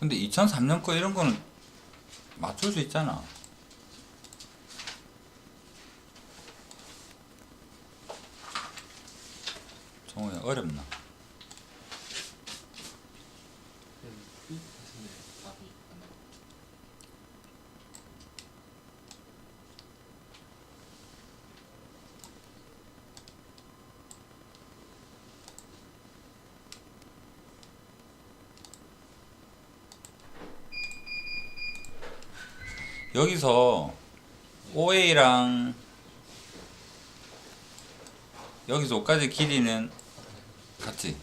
근데 2003년 거 이런 거는 맞출 수 있잖아. 정우야 어렵나? B 같은데 답이 안 나와. 여기서 OA랑 여기서 5까지 길이는 같지.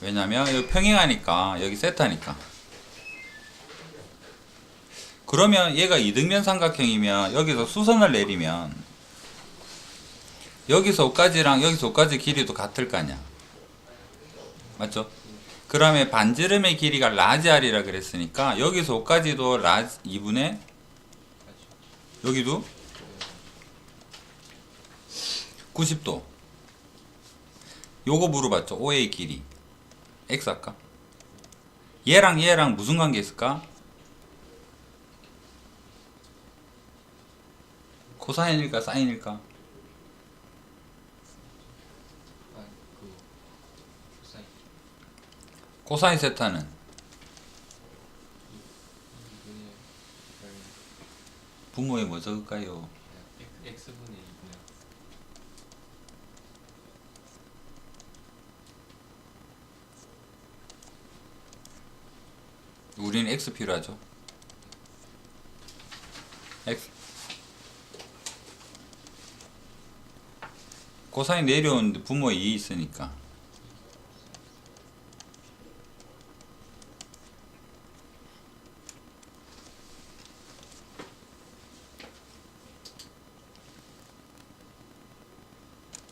왜냐면 여기 평행하니까 여기 세타니까. 그러면 얘가 이등변 삼각형이면 여기서 수선을 내리면 여기서 5까지랑 여기서 5까지 길이도 같을 거 아니야. 맞죠? 그러면 반지름의 길이가 라지 R이라 그랬으니까 여기서 5까지도 라지 2분의 여기도 90도 요거 물어봤죠 OA 길이 X 할까? 얘랑 얘랑 무슨 관계 있을까? 코사인일까 사인일까? 아, 그 사인 코사인 세타는? 2분의 부모의 뭐 적을까요? x 분의 2분의 우리는 X 필요하죠? X. 코사인 내려오는데 부모 2 있으니까